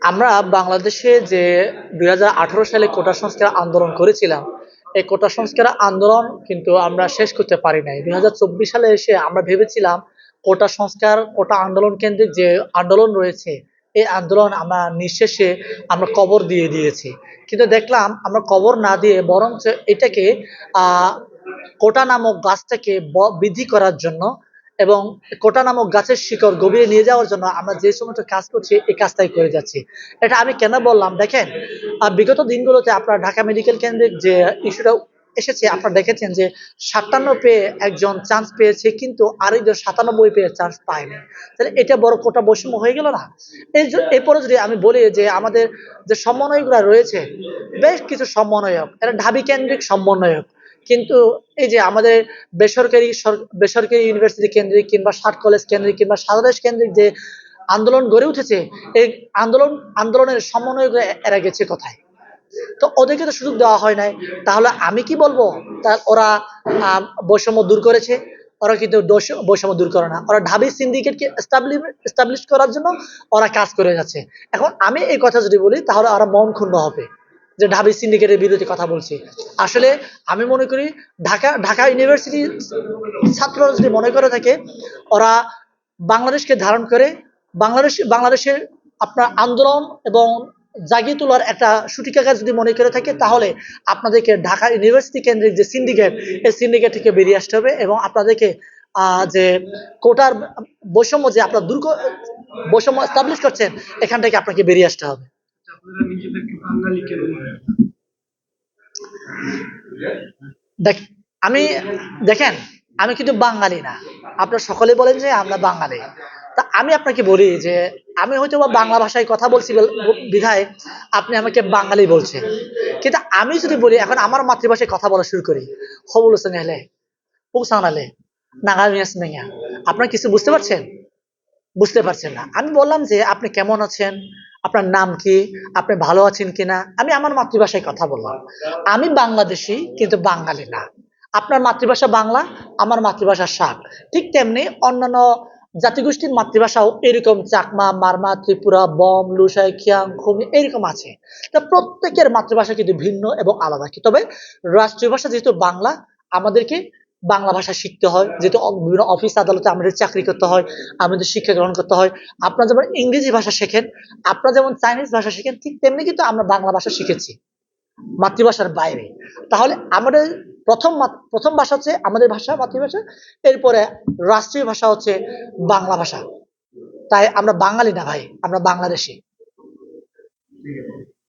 আমরা বাংলাদেশে যে দুই হাজার আঠারো সালে কোটা সংস্কার আন্দোলন করেছিলাম, এই কোটা সংস্কার আন্দোলন কিন্তু আমরা শেষ করতে পারি নাই। দুই সালে এসে আমরা ভেবেছিলাম কোটা সংস্কার, কোটা আন্দোলন কেন্দ্রিক যে আন্দোলন রয়েছে, এই আন্দোলন আমরা নিঃশেষে আমরা কবর দিয়ে দিয়েছি। কিন্তু দেখলাম আমরা কবর না দিয়ে বরঞ্চ এটাকে, আহ, কোটা নামক গাছটাকে বৃদ্ধি করার জন্য এবং কোটা নামক গাছের শিকড় গভীরে নিয়ে যাওয়ার জন্য আমরা যে সমস্ত কাজ করছি, এই কাজটাই করে যাচ্ছি। এটা আমি কেন বললাম? দেখেন বিগত দিনগুলোতে আপনার ঢাকা মেডিকেল কেন্দ্রের যে ইস্যুটা এসেছে, আপনারা দেখেছেন যে সাতান্ন পেয়ে একজন চান্স পেয়েছে, কিন্তু আরেকজন সাতানব্বই পেয়ে চান্স পায়নি। তাহলে এটা বড় কোটা বৈষম্য হয়ে গেল না? এই এরপরে যদি আমি বলি যে আমাদের যে সমন্বয়করা রয়েছে, বেশ কিছু সমন্বয়ক এটা ঢাবি কেন্দ্রিক সমন্বয়ক। কিন্তু এই যে আমাদের বেসরকারি বেসরকারি ইউনিভার্সিটি কেন্দ্রিক কিংবা ষাট কলেজ কেন্দ্রিক কিংবা সারদেশ কেন্দ্রিক যে আন্দোলন গড়ে উঠেছে, এই আন্দোলন, আন্দোলনের সমন্বয়করা এ- এরা গেছে কোথায়? তো ওদেরকে তো সুযোগ দেওয়া হয় নাই। তাহলে আমি কি বলব? তা ওরা বৈষম্য দূর করেছে। ওরা কিন্তু বৈষম্য দূর করে না। ওরা ঢাবি সিন্ডিকেটকে এস্টাবলিশ করার জন্য ওরা কাজ করে যাচ্ছে। এখন আমি এই কথা যদি বলি, তাহলে ওরা মন ক্ষুণ্ণ হবে। যে ঢাবি সিন্ডিকেটের বিরুদ্ধে কথা বলছি। আসলে আমি মনে করি ঢাকা ঢাকা ইউনিভার্সিটি ছাত্ররা যদি মনে করে থাকে, ওরা বাংলাদেশকে ধারণ করে, বাংলাদেশ, বাংলাদেশের আপনার আন্দোলন এবং জাগিয়ে তোলার একটা সুটিকাকার যদি মনে করে থাকে, তাহলে আপনাদেরকে ঢাকা ইউনিভার্সিটি কেন্দ্রিক যে সিন্ডিকেট এই সিন্ডিকেট থেকে বেরিয়ে আসতে হবে এবং আপনাদেরকে যে কোটার বৈষম্য যে আপনার দুর্গ, বৈষম্য এস্টাবলিশ করছেন, এখান থেকে আপনাকে বেরিয়ে আসতে হবে। আমি, দেখেন, আমি কিন্তু বাঙালি না। আপনারা সকলে বলেন যে আমরা বাঙালি। তা আমি আপনাকে বলি যে, আমি হয়তো বা বাংলা ভাষায় কথা বলছি বিধায় আপনি আমাকে বাঙালি বলছেন। কিন্তু আমি যদি বলি, এখন আমার মাতৃভাষায় কথা বলা শুরু করি। হবুল হোসেন হেলে পুকসানালে নাগামিয়াস মেয়া আপনারা কিছু বুঝতে পারছেন? বুঝতে পারছেন না। আমি বললাম যে, আপনি কেমন আছেন? আপনার নাম কি? আপনি ভালো আছেন কিনা? আমি আমার মাতৃভাষায় কথা বললাম। আমি বাংলাদেশি, কিন্তু বাঙালি না। আপনার মাতৃভাষা বাংলা, আমার মাতৃভাষা শাক ঠিক তেমনি অন্যান্য জাতিগোষ্ঠীর মাতৃভাষাও এরকম চাকমা, মারমা, ত্রিপুরা, বম, লুসাই, খিয়াং, খুমি এরকম আছে। তা প্রত্যেকের মাতৃভাষা কিন্তু ভিন্ন এবং আলাদা। কি তবে রাষ্ট্রীয় ভাষা যেহেতু বাংলা, আমাদেরকে বাংলা ভাষা শিখতে হয়, যেহেতু বিভিন্ন অফিস আদালতে আমাদের চাকরি করতে হয়, আমাদের শিক্ষা গ্রহণ করতে হয়। আপনারা যেমন ইংরেজি ভাষা শেখেন, আপনারা যেমন চাইনিজ ভাষা শেখেন, ঠিক তেমনি কিন্তু আমরা বাংলা ভাষা শিখেছি, মাতৃভাষার বাইরে। তাহলে আমাদের প্রথম প্রথম ভাষা হচ্ছে আমাদের ভাষা, মাতৃভাষা, এরপরে রাষ্ট্রীয় ভাষা হচ্ছে বাংলা ভাষা। তাই আমরা বাঙালি না ভাই, আমরা বাংলাদেশি।